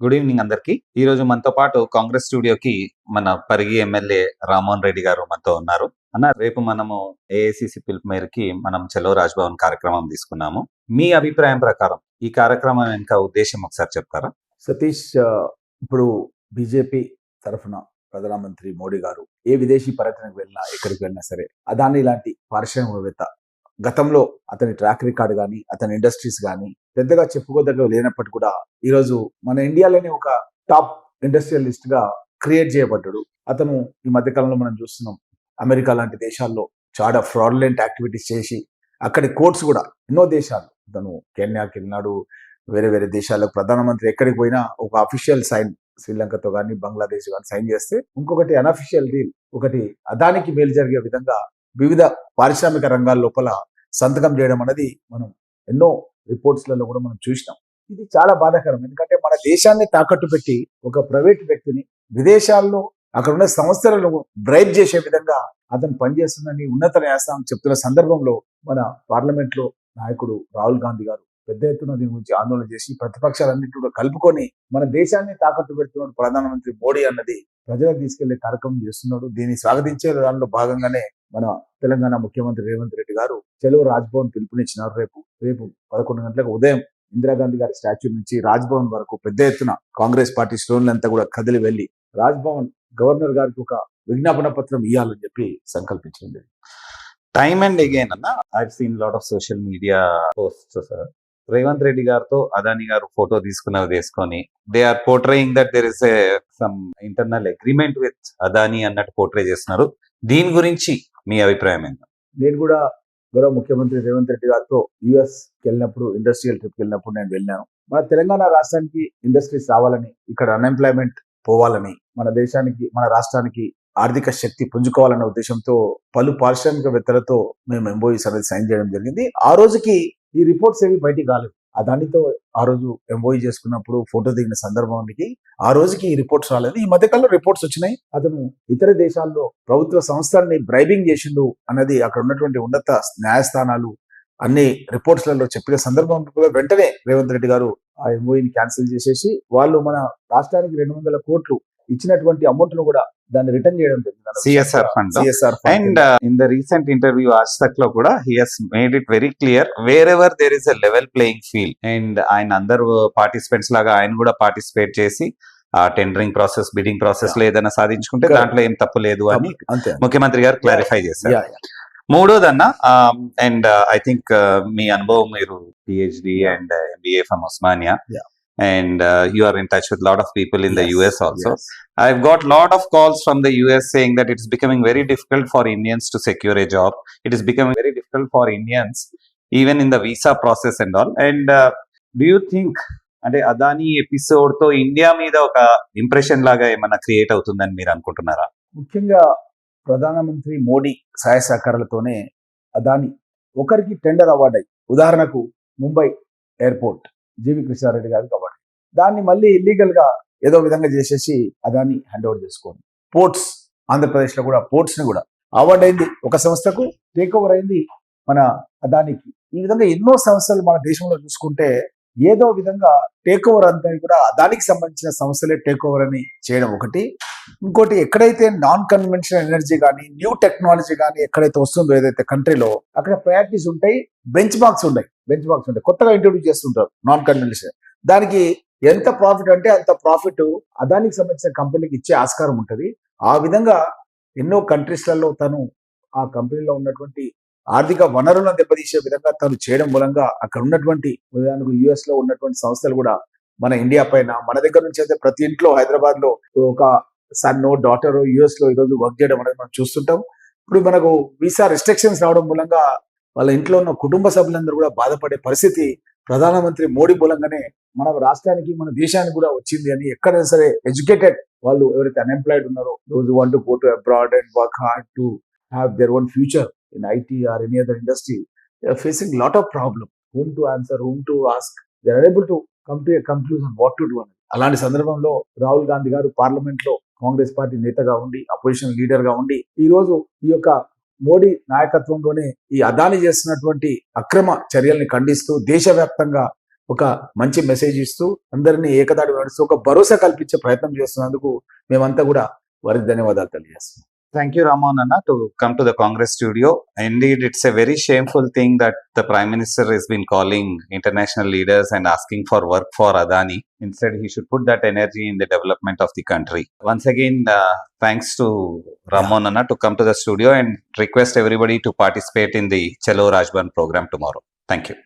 Good evening అందరికి. ఈ రోజు మనతో పాటు కాంగ్రెస్ స్టూడియోకి మన పరిగి ఎమ్మెల్యే రామ్మోహన్ రెడ్డి గారు మనతో ఉన్నారు. అన్న రేపు మనము ఏఐసిసి పిలుపు మేరకి మనం చలో రాజ్భవన్ కార్యక్రమం తీసుకున్నాము. మీ అభిప్రాయం ప్రకారం ఈ కార్యక్రమం వెనుక ఉద్దేశం ఒకసారి చెప్తారా? సతీష్ ఇప్పుడు బీజేపీ తరఫున ప్రధానమంత్రి మోడీ గారు ఏ విదేశీ పర్యటనకు వెళ్ళినా ఎక్కడికి వెళ్ళినా సరే దాన్ని ఇలాంటి పారిశ్రామికవేత్త గతంలో అతని ట్రాక్ రికార్డ్ కానీ అతని ఇండస్ట్రీస్ కానీ పెద్దగా చెప్పుకోదగ్గ లేనప్పటికీ కూడా ఈరోజు మన ఇండియాలోనే ఒక టాప్ ఇండస్ట్రియలిస్ట్గా క్రియేట్ చేయబడ్డాడు. అతను ఈ మధ్య కాలంలో మనం చూస్తున్నాం. అమెరికా లాంటి దేశాల్లో చాలా ఫ్రాడ్లెంట్ యాక్టివిటీస్ చేసి అక్కడి కోర్ట్స్ కూడా ఎన్నో దేశాలు. అతను కెన్యాకి వెళ్ళినాడు. వేరే వేరే దేశాలకు ప్రధానమంత్రి ఎక్కడికి పోయినా ఒక అఫీషియల్ సైన్ శ్రీలంకతో కానీ బంగ్లాదేశ్ కానీ సైన్ చేస్తే ఇంకొకటి అనఫిషియల్ డీల్ ఒకటి అదానికి మేలు జరిగే విధంగా వివిధ పారిశ్రామిక రంగాల లోపల సంతకం చేయడం అనేది మనం ఎన్నో రిపోర్ట్స్లలో కూడా మనం చూసినాం. ఇది చాలా బాధాకరం. ఎందుకంటే మన దేశాన్ని తాకట్టు పెట్టి ఒక ప్రైవేట్ వ్యక్తిని విదేశాల్లో అక్కడ ఉన్న సంస్థలను బ్రైబ్ చేసే విధంగా అతను పనిచేస్తుందని ఉన్నత న్యాయస్థానం చెప్తున్న సందర్భంలో మన పార్లమెంట్లో నాయకుడు రాహుల్ గాంధీ గారు పెద్ద ఎత్తున దీని గురించి ఆందోళన చేసి ప్రతిపక్షాలన్నింటి కూడా కలుపుకొని మన దేశాన్ని తాకట్టు పెడుతున్నాడు ప్రధానమంత్రి మోడీ అన్నది ప్రజలకు తీసుకెళ్ళే కార్యక్రమం చేస్తున్నాడు. దీన్ని స్వాగతించే దానిలో భాగంగానే మన తెలంగాణ ముఖ్యమంత్రి రేవంత్ రెడ్డి గారు చెలువు రాజ్భవన్ పిలుపునిచ్చినారు రేపు. రేపు పదకొండు గంటలకు ఉదయం ఇందిరాగాంధీ గారి స్టాచ్యూ నుంచి రాజ్భవన్ వరకు పెద్ద ఎత్తున కాంగ్రెస్ పార్టీ శ్రేణులంతా కూడా కదిలి వెళ్ళి రాజ్భవన్ గవర్నర్ గారికి ఒక విజ్ఞాపన పత్రం ఇవ్వాలని చెప్పి సంకల్పించింది టైమ్ అండ్ అగైన్ అన్న I seen lot of social media post sir Revanth Reddy గారితో అదాని గారు ఫోటో తీసుకున్నది తీసుకొని they are portraying that there is a some internal agreement with Adani అన్నట్టు పోర్ట్రే చేస్తున్నారు. దీని గురించి మీ అభిప్రాయం ఏంటి? నేను కూడా గౌరవ ముఖ్యమంత్రి రేవంత్ రెడ్డి గారితో యుఎస్ వెళ్ళినప్పుడు ఇండస్ట్రియల్ ట్రిప్కి వెళ్ళినప్పుడు నేను వెళ్ళాను. మన తెలంగాణ రాష్ట్రానికి ఇండస్ట్రీస్ రావాలని ఇక్కడ అన్ఎంప్లాయ్మెంట్ పోవాలని మన దేశానికి మన రాష్ట్రానికి ఆర్థిక శక్తి పుంజుకోవాలనే ఉద్దేశంతో పలు పారిశ్రామికవేత్తలతో మేము ఎంబోఈస్ అనేది సైన్ చేయడం జరిగింది. ఆ రోజుకి ఈ రిపోర్ట్స్ ఏవి బయటికి రాలేదు. ఆ దానితో ఆ రోజు ఎంబోఈ చేసుకున్నప్పుడు ఫోటో దిగిన సందర్భానికి ఆ రోజుకి ఈ రిపోర్ట్స్ రాలేదు. ఈ మధ్యకాలంలో రిపోర్ట్స్ వచ్చినాయి. అతను ఇతర దేశాల్లో ప్రభుత్వ సంస్థల్ని బ్రైబింగ్ చేసిండు అన్నది అక్కడ ఉన్నటువంటి ఉన్నత న్యాయస్థానాలు అన్ని రిపోర్ట్స్లలో చెప్పిన సందర్భంలో వెంటనే రేవంత్ రెడ్డి గారు ఆ ఎంఓఈని క్యాన్సిల్ చేసేసి వాళ్ళు మన రాష్ట్రానికి రెండు వందల కోట్లు ఇచ్చినటువంటి అమౌంట్ను కూడా దాన్ని రిటర్న్ చేయడం CSR fund. CSR and in the recent interview ఆజ్తక్లో కూడా he has made it very clear wherever there is a level playing field and ఆయన అందరు పార్టిసిపెంట్స్ లాగా ఆయన కూడా పార్టిసిపేట్ చేసి ఆ టెండరింగ్ ప్రాసెస్ బిడింగ్ ప్రాసెస్లో ఏదైనా సాధించుకుంటే. దాంట్లో ఏం తప్పు లేదు అని ముఖ్యమంత్రి గారు క్లారిఫై చేశారు. మూడోదన్న అండ్ ఐ థింక్ మీ అనుభవం మీరు PhD. And MBA from Osmania Yeah. And you are in touch with lot of people in the Yes, US also yes. I've got lot of calls from the US saying that it's becoming very difficult for Indians to secure a job. It is becoming very difficult for Indians, even in the visa process and all. And uh, do you think అంటే Adani ఎపిసోడ్తో India మీద ఒక impression లాగా ఏమైనా create అవుతుందని మీరు అనుకుంటున్నారా ముఖ్యంగా ప్రధానమంత్రి మోడీ సహాయ సహకారాలతోనే అదాని ఒకరికి టెండర్ అవార్డు అయ్యి ఉదాహరణకు ముంబై ఎయిర్పోర్ట్ జీవి కృష్ణారెడ్డి గారికి అవార్డు దాన్ని మళ్ళీ ఇల్లీగల్గా ఏదో విధంగా చేసేసి అదాన్ని హ్యాండ్ ఓవర్ చేసుకోండి. పోర్ట్స్ ఆంధ్రప్రదేశ్లో కూడా పోర్ట్స్ని కూడా అవార్డ్ అయింది. ఒక సంస్థకు టేక్ ఓవర్ అయింది మన అదానికి. ఈ విధంగా ఎన్నో సంస్థలు మన దేశంలో చూసుకుంటే ఏదో విధంగా టేక్ ఓవర్ అంతా కూడా దానికి సంబంధించిన సంస్థలే టేక్ ఓవర్ అని చేయడం ఒకటి. ఇంకోటి ఎక్కడైతే నాన్ కన్వెన్షనల్ ఎనర్జీ కానీ న్యూ టెక్నాలజీ కానీ ఎక్కడైతే వస్తుందో ఏదైతే కంట్రీలో అక్కడ ప్రయారిటీస్ ఉంటాయి బెంచ్ మార్క్స్ ఉంటాయి. బెంచ్ మార్క్స్ ఉంటాయి. కొత్తగా ఇంట్రొడ్యూస్ చేస్తుంటారు నాన్ కన్వెన్షనల్ దానికి ఎంత ప్రాఫిట్ అంటే అంత ప్రాఫిట్ అదానికి సంబంధించిన కంపెనీకి ఇచ్చే ఆస్కారం ఉంటుంది. ఆ విధంగా ఎన్నో కంట్రీస్లలో తను ఆ కంపెనీలో ఉన్నటువంటి ఆర్థిక వనరులను దెబ్బతీసే విధంగా తను చేయడం మూలంగా అక్కడ ఉన్నటువంటి ఉదాహరణకు యుఎస్లో ఉన్నటువంటి సంస్థలు కూడా మన ఇండియా పైన మన దగ్గర నుంచి అయితే ప్రతి ఇంట్లో హైదరాబాద్లో ఒక సన్ డాటర్ యుఎస్లో ఈరోజు వర్క్ చేయడం అనేది మనం చూస్తుంటాం. ఇప్పుడు మనకు వీసా రిస్ట్రిక్షన్స్ రావడం మూలంగా వాళ్ళ ఇంట్లో ఉన్న కుటుంబ సభ్యులందరూ కూడా బాధపడే పరిస్థితి ప్రధానమంత్రి మోడీ మూలంగానే మన రాష్ట్రానికి మన దేశానికి కూడా వచ్చింది అని ఎక్కడైనా సరే ఎడ్యుకేటెడ్ వాళ్ళు ఎవరైతే అన్ఎంప్లాయిడ్ ఉన్నారో those want to go to abroad and work hard to have their own future in IT or any other industry facing lot of problem whom to answer whom to ask they are able to come to a conclusion what to do అనేది. అలాంటి సందర్భంలో రాహుల్ గాంధీ గారు పార్లమెంట్లో Congress party నేతగా ఉండి opposition లీడర్గా ఉండి ఈ రోజు ఈ యొక్క మోడీ నాయకత్వంలోనే ఈ అదాని చేస్తున్నటువంటి అక్రమ చర్యల్ని ఖండిస్తూ దేశవ్యాప్తంగా ఒక మంచి మెసేజ్ ఇస్తూ అందరినీ ఏకదాడి వేడుస్తూ ఒక భరోసా కల్పించే ప్రయత్నం చేస్తున్నందుకు మేమంతా కూడా వారికి ధన్యవాదాలు తెలియజేస్తున్నాం. థ్యాంక్ యూ రామోన్ అన్న to come to the Congress studio indeed it's a very shameful thing that the prime minister is been calling international leaders and asking for work for Adani instead he should put that energy in the development of the country once again thanks to Ramon అన్న to come to the studio and request everybody to participate in the Chalo Rajbhavan program tomorrow thank you